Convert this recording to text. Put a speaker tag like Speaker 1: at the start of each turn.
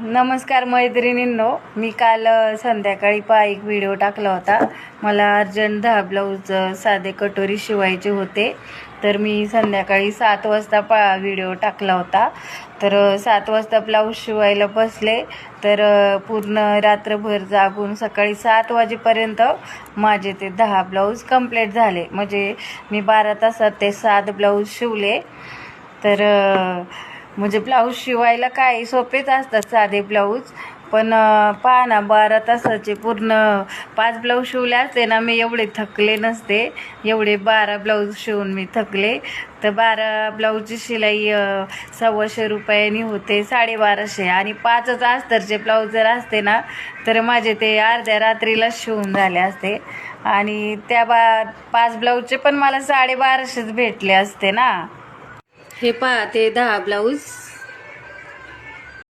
Speaker 1: नमस्कार मैत्रिणींनो. मी काल संध्याकाळी पा एक व्हिडिओ टाकला होता. मला अर्जंट दहा ब्लाऊज साधे कटोरी शिवायचे होते. तर मी संध्याकाळी सात वाजता पा व्हिडिओ टाकला होता. तर सात वाजता ब्लाऊज शिवायला बसले. तर पूर्ण रात्रभर जागून सकाळी सात वाजेपर्यंत माझे ते दहा ब्लाऊज कंप्लीट झाले. म्हणजे मी बारा तासात ते सात ब्लाऊज शिवले. तर म्हणजे ब्लाऊज शिवायला काय सोपेच असतात साधे ब्लाऊज. पण पहा ना बारा तासाचे पूर्ण पाच ब्लाऊज शिवले असते ना मी एवढे थकले नसते. एवढे बारा ब्लाऊज शिवून मी थकले. तर बारा ब्लाऊजची शिलाई सव्वाशे रुपयांनी होते साडेबाराशे. आणि पाचच अस्तरचे ब्लाऊज जर असते ना तर माझे ते अर्ध्या रात्रीला शिवून झाले असते. आणि त्या बा पाच ब्लाऊजचे पण मला साडेबाराशेच भेटले असते ना. हे पहा ते दहा ब्लाऊज.